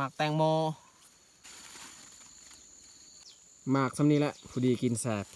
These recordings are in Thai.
หมากแตงโมหมากสำนี้แหละผู้ดีกินแสบ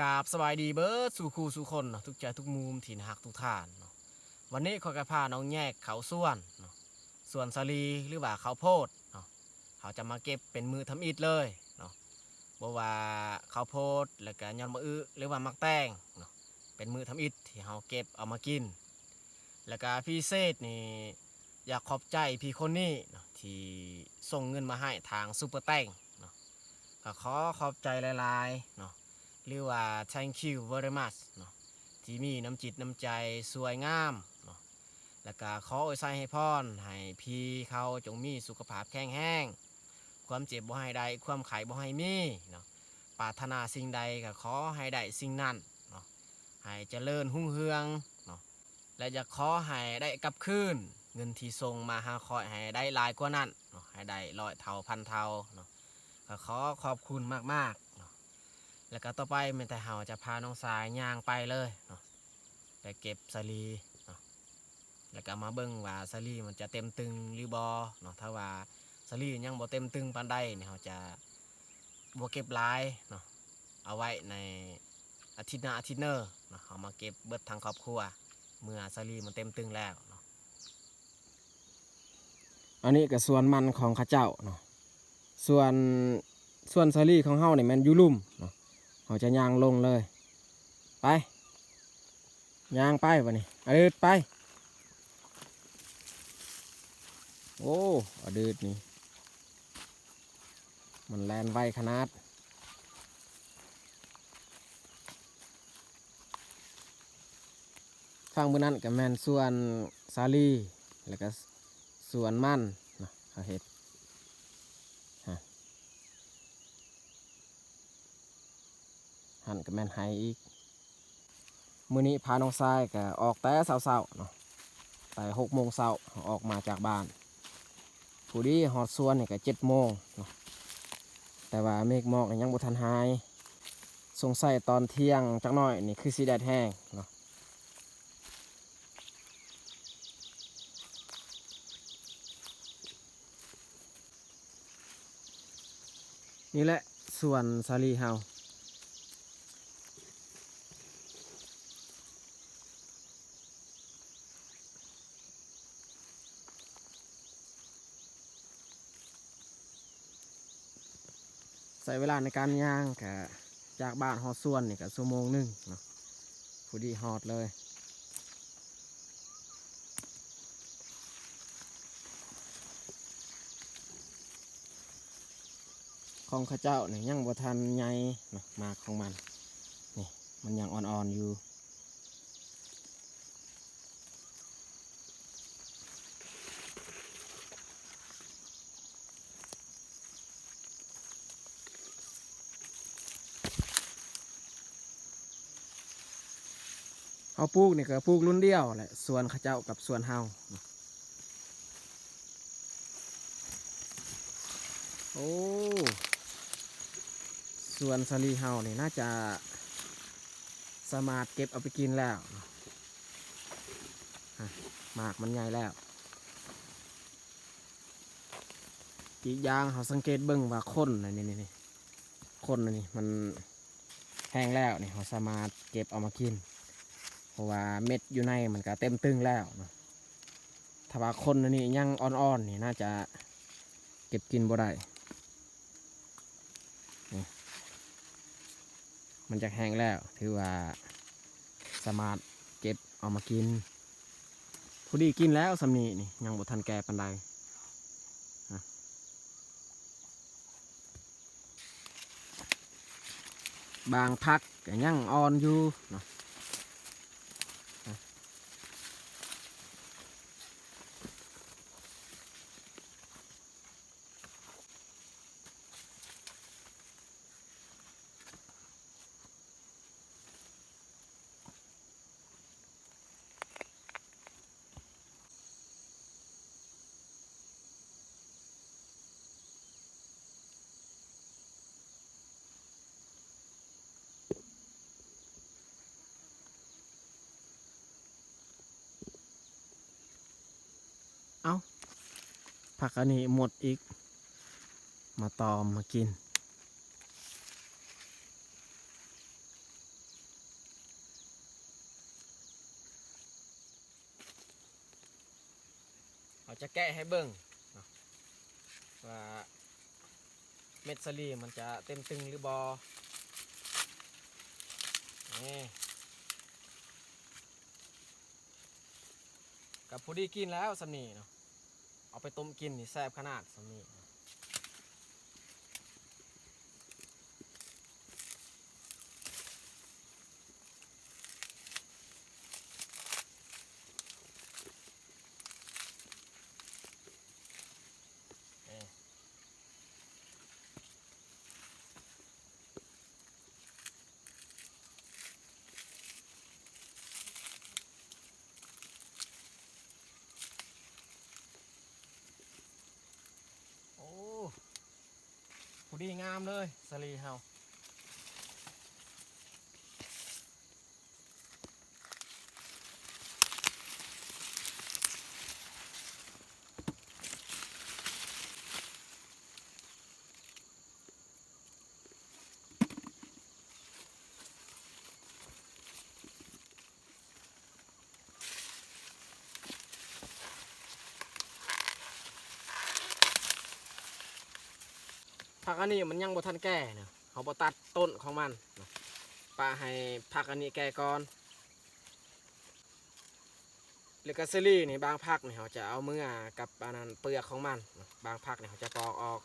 กาบสบายดีเบิร์ดสู่คู่สู่คนเนาะทุกใจทุกมุมถิ่นหักทุกท่านเนาะวันนี้ขอยกระพาน้องแยกเขาส่วนเนาะส่วนสาลีหรือว่าเขาโพดเนาะเขาจะมาเก็บเป็นมือทำอิฐเลยเนาะบ่ว่าเขาโพดแล้วก็ยอนมะอื้อหรือว่ามักแตงเนาะเป็นมือทำอิฐที่เขาเก็บเอามากิน แล้วก็พี่เศษนี่อยากขอบใจพี่คนนี้เนาะที่ส่งเงินมาให้ทางซูเปอร์แตงเนาะก็ขอขอบใจหลายๆเนาะ หรือว่า thank you very much เนาะที่มีน้ำจิตน้ำใจสวยงามเนาะแล้วก็ขออวยใส่ให้พรให้พี่เขาจงมีสุขภาพแข็งแรงความเจ็บบ่ให้ใดความไข่บ่ให้มีเนาะปรารถนาสิ่งใดก็ขอให้ได้สิ่งนั้นเนาะให้เจริญหุ่งเฮืองเนาะและจะขอให้ได้กลับคืนเงินที่ส่งมาหาคอยให้ได้หลายกว่านั้นเนาะให้ได้ร้อยเท่าพันเท่าเนาะก็ขอขอบคุณมากๆ แล้วก็ต่อไปแม่นแต่เฮาจะพาน้องสายย่างไปเลยเนาะไปเก็บสลีเนาะแล้วก็มาเบิ่งว่าสลีมันจะเต็มตึงหรือบอเนาะถ้าว่าสลียังบ่เต็มตึงปานใดเนี่ยเฮาจะบ่เก็บลายเนาะเอาไว้ในอาทิตย์หน้าอาทิตย์เนอร์เนาะเอามาเก็บเบิดทางครอบครัว เมื่อสลีมันเต็มตึงแล้วเนาะอันนี้ก็ส่วนมันของข้าเจ้าเนาะส่วนส่วนสลีของเฮาเนี่ยมันอยู่ลุ่มเนาะ เราจะยางลงเลย ไปยางไปวะนี่อดืดไป โอ้อดืดนี่ มันแลนไวขนาดฟังบนนั้นกับแมนส่วนซาลี แล้วก็ส่วนมันนะเขาเห็ด หันกับแมนไฮอีก มื้อนี้พาน้องทรายก็ออกแต่เช้าๆเนาะแต่หกโมงเช้าออกมาจากบ้านผู้ดีฮอดสวนนี่ก็เจ็ดโมงเนาะแต่ว่าเมฆหมอกยังบ่ทันหายสงสัยตอนเที่ยงจักหน่อยนี่คือสีแดดแห้งเนาะนี่แหละส่วนสาลีเฮา ใส่เวลาในการย่างกะจากบ้านหอดส่วนนี่กะชั่วโมงหนึ่งเนาะพอดีหอดเลยของข้าเจ้าเนี่ยยังบ่ทันใหญ่นะมาของมันนี่มันยังอ่อนๆอยู่ เอาปลูกนี่ก็ปลูกรุ่นเดียวแหละส่วนเข้าเจ้ากับส่วนเฮาโอ้ส่วนสลีเฮานี่น่าจะสามารถเก็บเอาไปกินแล้วหมากมันใหญ่แล้วอีกอย่างเขาสังเกตเบิ่งว่าคนนะนี่นี่นี่คนนะนี่มันแห้งแล้วนี่เขาสามารถเก็บเอามากิน เพราะว่าเม็ดอยู่ในมันก็เต็มตึงแล้วนะถ้าว่าคนนี่ยังอ่อนๆนี่น่าจะเก็บกินบ่ได้มันจะแห้งแล้ว ถือว่าสามารถเก็บเอามากินผู้ดีกินแล้วสำนีนี่ยังบ่ทันแก่ปันใดบางพักก็ยังอ่อนอยู่เนาะผัก อันนี้หมดอีก มาตอมมากิน เราจะแกะให้เบิ่งเนาะว่าเม็ดสลีมันจะเต็มตึงหรือบอนี่กับพอดีกินแล้วสำนีเนาะ เอาไปต้มกินนี่แซ่บขนาดสำนีนี่ ดีงามเลยสลีเฮา ผักอันนี้มันยังบ่ทันแก่เนาะเขาบ่ตัดต้นของมันเนาะปาให้ผักอันนี้แก่ก่อนแล้วก็สลีนี่บางผักเนี่ยเขาจะเอาเมื่อกับอันนั้นเปลือกของมัน บางผักเนี่ยเขาจะปอกออก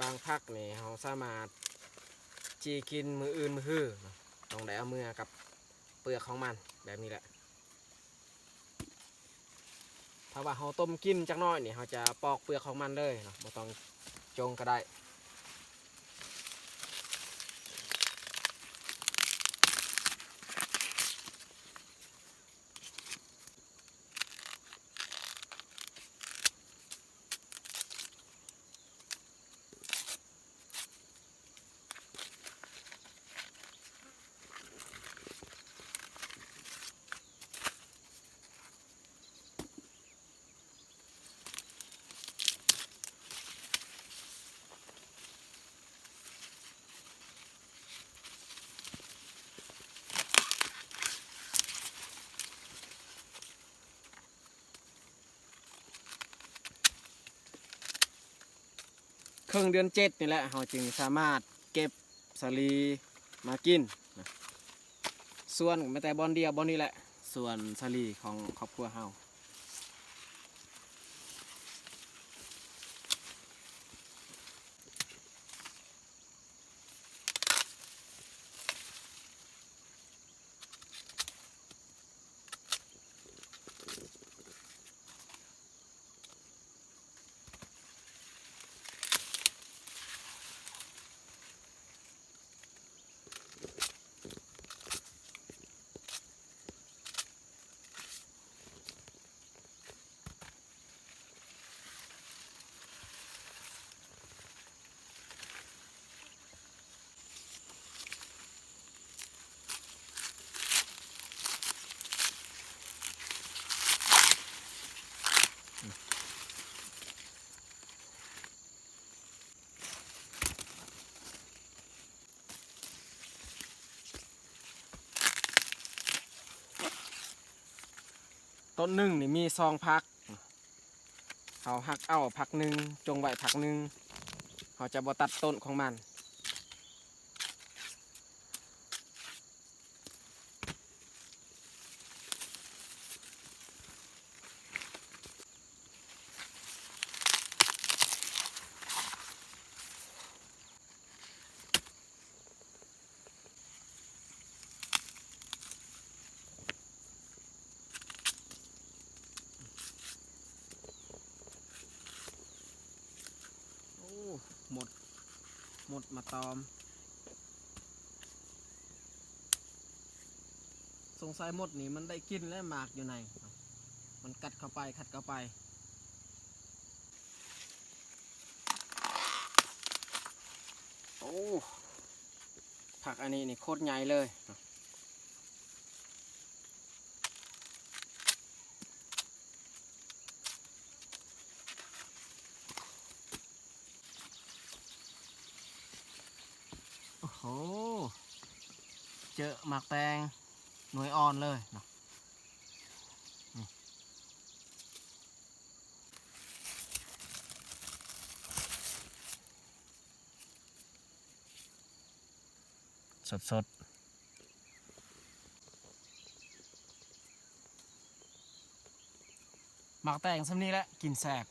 บางผักนี่เขาสามารถจีกินมืออื่นมือฮื้อเนต้องได้เอามือกับเปลือกของมันแบบนี้แหละ ถ้าว่าเราต้มกินจักหน้อยนี่เราจะปอกเปลือกของมันเลยเนาะบ่ต้องจงก็ได้ ครึ่งเดือนเจ็ดนี่แหละเราจึงสามารถเก็บสาลีมากินนะส่วนไม่แต่บอลเดียวบอลนี่แหละ ส่วนสาลีของครอบครัวเฮา ต้นหนึ่งนี่มีซองพักเขาหักเอาพักหนึ่งจงไว้พักหนึ่งเขาจะบ่ตัดต้นของมัน โอ้หมด หมดมาตอม ส งสัยหมดนี่มันได้กินและหมากอยู่ใน มันกัดเข้าไปขัดเข้าไปโอ้ผักอันนี้นี่โคตรใหญ่เลยโอ้โห เจอหมากแตง หน่วยอ่อนเลยเนาะสดสดหมากแต่งซ้ำนี้แหละกินแสบ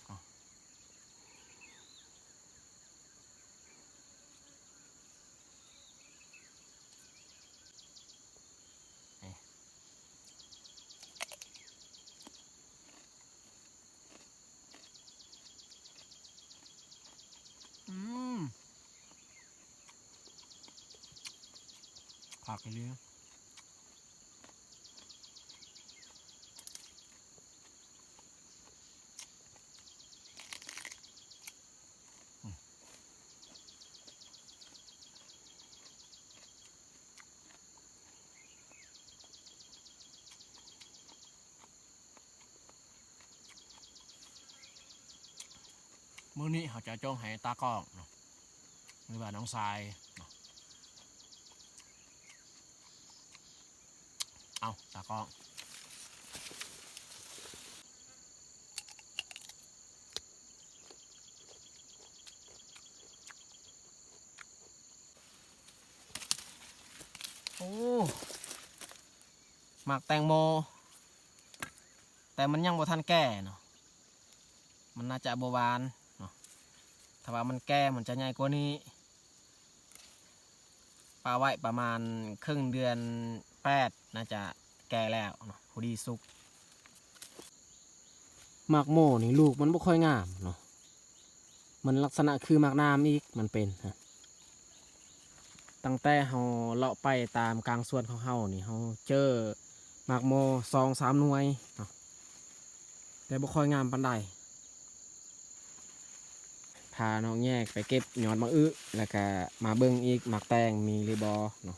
ผักไปเรื่อยมื้อนี้เขาจะจ้องให้ตากล้องเนาะหรือว่าน้องทรายเนาะ เอาตากล้องโอ้หมักแตงโม แต่มันยังบ่ทันแก่เนาะมันน่าจะบวานเนาะถ้าว่ามันแก่มันจะใหญ่กว่านี้ปลาไว้ประมาณครึ่งเดือน แปดน่าจะแก่แล้วเนาะพอดีสุกมากโมนี่ลูกมันบ่ค่อยงามเนาะมันลักษณะคือมากน้ำอีกมันเป็นฮะตั้งแต่เฮาเลาะไปตามกลางส่วนของเฮานี่เฮาเจอมากโมสองสามหน่วยเนาะแต่บ่ค่อยงามปานใดพาน้องแยกไปเก็บยอดมะอึแล้วก็มาเบิ่งอีกมากแตงมีหรือบอเนาะ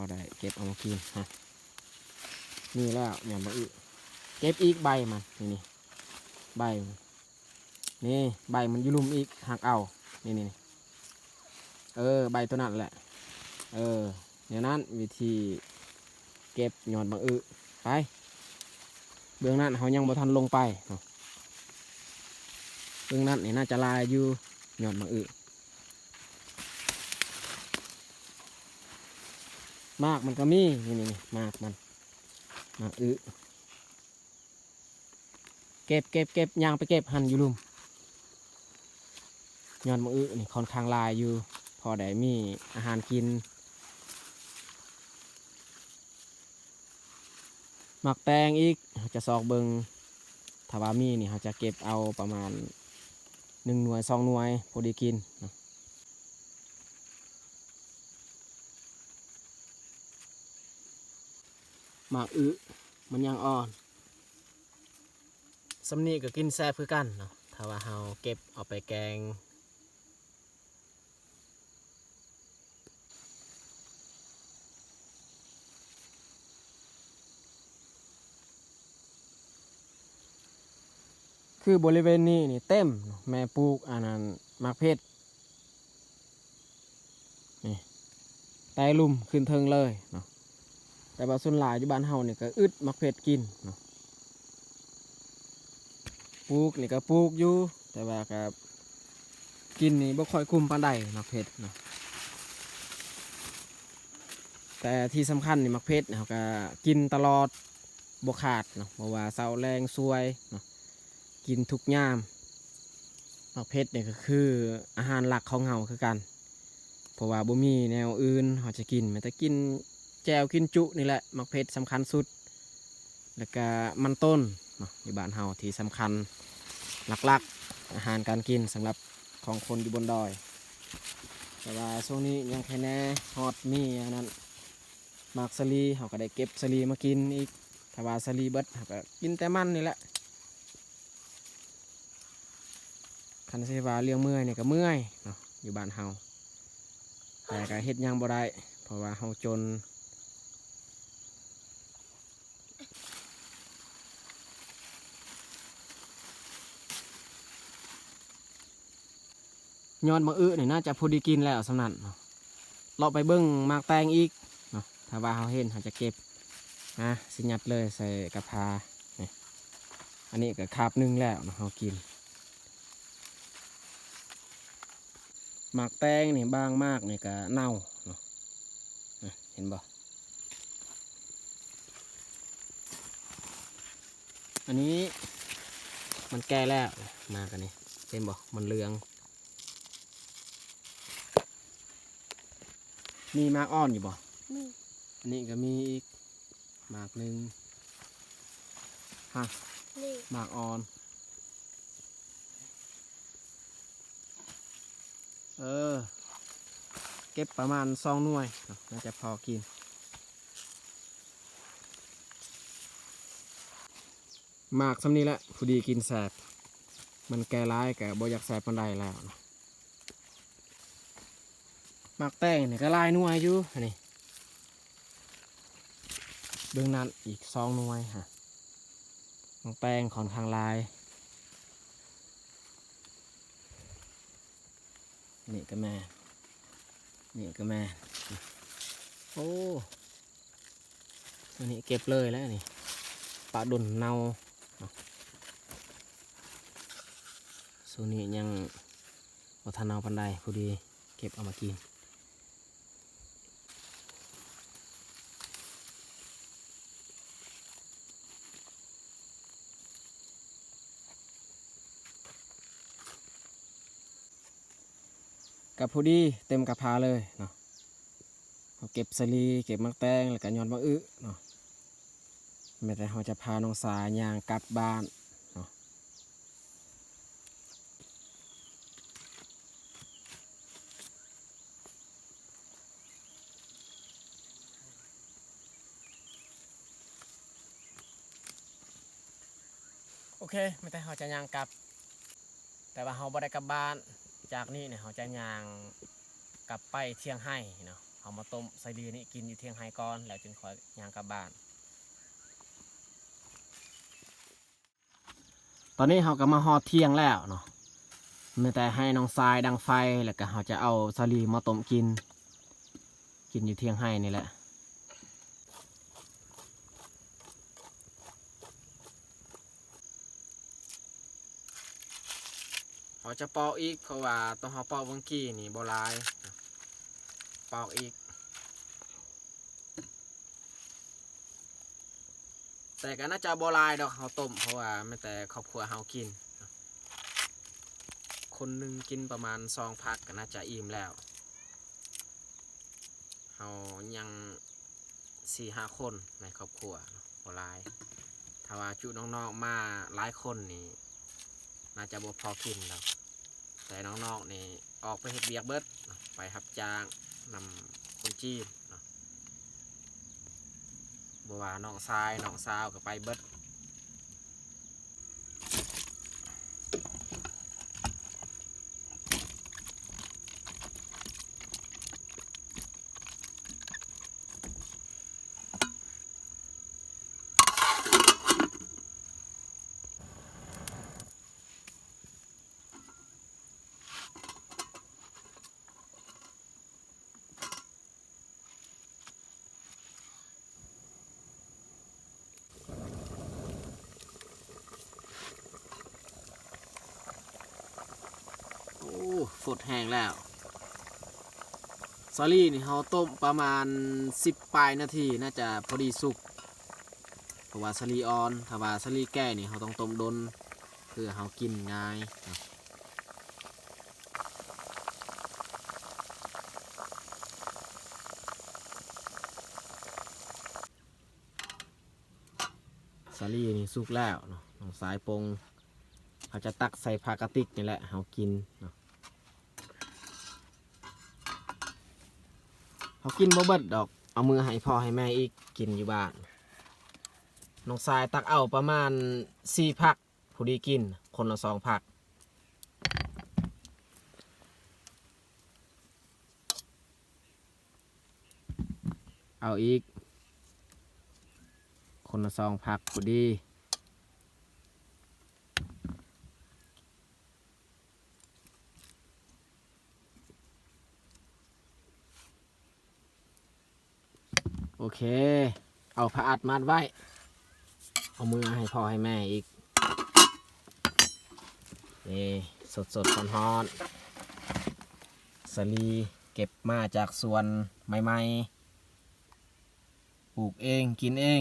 อได้เก็บเอามากินฮะนี่แล้วยอดมะอึเก็บอีกใบมันนี่นี่ใบนี่ใบมันยุลุมอีกหักเอานี่นี่เออใบตัวนั้นแหละ เออเนี่ยนั้นวิธีเก็บหยอดบางอึไปเบื้องนั้นเขายังบ่ทันลงไปเบื้องนั้นนี่น่าจะลายอยู่หยอดมะอึ มากมันก็มีนี่นี่นมากมันมากอึเก็บเก็บเก็บยางไปเก็บหันอยู่ลุมยอดมะอึนี่ค่อนข้างลายอยู่ พอได้มีอาหารกินหมักแตงอีกจะซอกเบิงถ้าว่ามีนี่เราจะเก็บเอาประมาณหนึ่งหน่วยสองหน่วยพอดีกินนะ หมากอึมันยังอ่อนสำนีก็กินแซ่บคือกันเนาะถ้าว่าเราเก็บเอาไปแกงคือบริเวณนี้นี่เต็มแม่ปลูกอันนั้นมักเพชรนี่ไต่ลุ่มขึ้นเทิงเลยเนาะ แต่ว่าส่วนหลายอยู่บ้านเฮาเนี่ก็อึดมักเพชรกินเนาะปลูกนี่ก็ปลูกอยู่ แต่ว่าก็กินนี่บ่ค่อยคุ้มปานใดมักเพชรเนาะแต่ที่สำคัญนี่มักเพชรเขาก็กินตลอดบ่ขาดเนาะเพราะว่าเสาแรงซวยเนาะกินทุกยามมักเพชรเนี่ยก็คืออาหารหลักของเฮาคือกัน เพราะว่าบ่มีแนวอื่นเฮาจะกินแม้แต่กิน แจวกินจุนี่แหละมักเพชรสำคัญสุด แล้วก็มันต้นเนาะในบ้านเฮาที่สำคัญหลักๆ อาหารการกินสำหรับของคนอยู่บนดอย แต่ว่าช่วงนี้ยังแค่แน่ฮอดมีอันนั้นหมากสลีเฮาก็ได้เก็บสลีมากินอีกถ้าว่าสลีเบิดเฮาก็กินแต่มันนี่แหละคันเสวาเลี้ยงเมื่อยนี่ก็เมื่อยเนาะอยู่บ้านเฮาแต่ก็เฮ็ดยังบ่ได้ เพราะว่าเฮาจน ยอดมะอึนี่น่าจะพอดีกินแล้วสำนันเนาะเราไปเบิ้งมากแตงอีกเนาะถ้าว่าเฮาเห็นเฮาจะเก็บนะสิยัดเลยใส่กระพาอันนี้ก็คาบหนึงแล้วเนาะเฮากินหมากแตงนี่บางมากนี่ก็เน่าเนาะเห็นบ่อันนี้มันแก่แล้วมากันนี้เห็นบ่มันเหลือง มีหมากอ่อนอยู่บ่นี่อันนี้ก็มีอีกหมากหนึ่งฮะนี่หมากอ่อน เออ เก็บประมาณสองหน่วยเนาะน่าจะพอกิน หมากสำนี้แหละผู้ดีกินแสบ มันแก่ร้ายกับบอยากแสบปันไดแล้วเนาะห มากแต้งนี่ก็ลายนวยอยู่นนี้เบื้องนั้นอีกสองน่วยฮะมากแป้งขอนข้างลาย นี่ก็แม่นี่ก็แม่โอ้ตัวนี้เก็บเลยแล้วนี่ปลาดุนเนาเนาส่วนนี้ยังวัฒนาปันไดพอดี เก็บเอามากิน กับพอดีเต็มกระพาเลยเนาะเราเก็บสลีเก็บมักแตงแล้วก็ย้อดมะอึเนาะแม้แต่เราจะพาน้องสายยางกลับบ้านเนาะโอเคไม่แต่เราจะยางกลับ แต่ว่าเราบ่ได้กลับบ้าน จากนี้เนี่ยเราจะย่างกลับไปเที่ยงให้เนาะเอามาต้มใส่ดีนี่กินอยู่เที่ยงให้ก่อน แล้วจึงค่อยย่างกลับบ้าน ตอนนี้เราก็มาฮอดเที่ยงแล้วเนาะมีแต่ให้น้องทรายดังไฟแล้วก็เราจะเอาสาลีมาต้มกิน กินอยู่เที่ยงให้นี่แหละ เขาจะปอกอีกเพราะว่าต้องเขาปอกเมื่อกี้นี่โบหลายปอกอีก แต่ก็น่าจะโบหลายดอกเขาต้มเพราะว่าไม่แต่ครอบครัวเขากิน คนหนึ่งกินประมาณซองพักก็น่าจะอิ่มแล้วเขายังสี่ห้าคนในครอบครัวโบหลายถ้าว่าจุน้องๆมาหลายคนนี่ น่าจะบ่พอกินแล้วแต่น้องๆนี่ออกไปเห็ดเบียกเบิดไปหับจ้างนำคนจีนบัวน้องชายน้องสาวก็ไปเบิดโอ้ฝดแห้งแล้วซอรี่นี่เขาต้มประมาณ 10ปลายนาทีน่าจะพอดีสุกเพราะว่าซาลี่ออนถ้าว่าซาลี่แก่นี่เขาต้องต้มดนเพื่อเขากินง่ายเนาะสาลี่นี่สุกแล้วเนาะสายปงเขาจะตักใส่ผ้ากรติกนี่แหละเขากินเนาะ เขากินบ่เบิดดอก เอามือให้พ่อให้แม่อีกกินอยู่บ้าน น้องสายตักเอาประมาณสี่พักผู้ดีกิน คนละสองพักเอาอีก คนละซองผักพอดี โอเค เอาผ้าอัดมัดไว้ เอามือให้พ่อให้แม่อีก นี่สดสดๆร้อนๆสลีเก็บมาจากสวนใหม่ๆ ปลูกเองกินเอง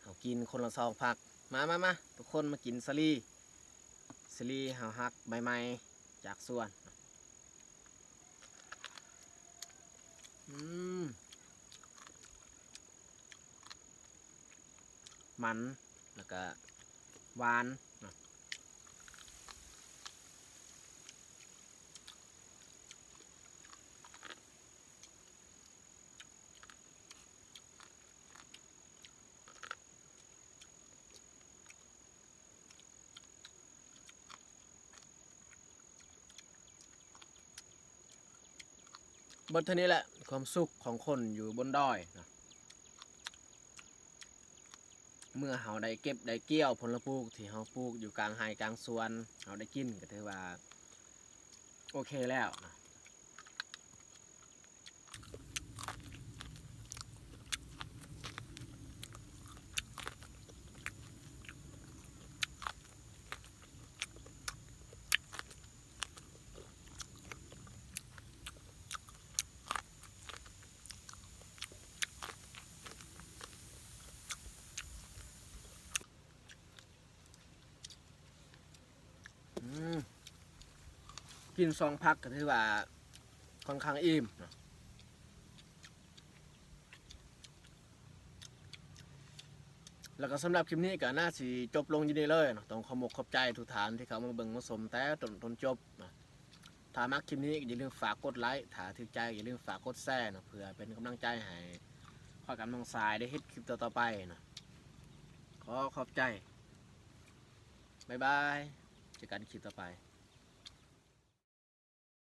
เอากินคนละซองผัก มามามาทุกคนมากินสลีสลีหาหักใบไม้จากสวน อืม มัน แล้วก็หวานบนเท่านี้แหละ ความสุขของคนอยู่บนดอยเนะเมื่อเฮาได้เก็บได้เกี่ยวผลปลูกที่เฮาปลูกอยู่กลางไฮกลางสวนเฮาได้กินก็ถือว่า โอเคแล้วนะ กินสองพักก็ถือว่าค่อนข้างอิ่มเนาะแล้วก็สำหรับคลิปนี้ก็น่าสิจบลงอยู่นี่เลยเนาะต้องขอมกขอบใจทุกท่านที่เขามาเบิ่งมาสมแต่จนจนจบนะถ้ามักคลิปนี้อย่าลืมฝากกดไลค์ถ้าถึกใจอย่าลืมฝากกดแชร์เนะเพื่อเป็นกำลังใจให้ข้อกับน้องสายได้เฮ็ดคลิปต่อๆไปนะขอขอบใจ บ๊ายบายเจอกันคลิปต่อไป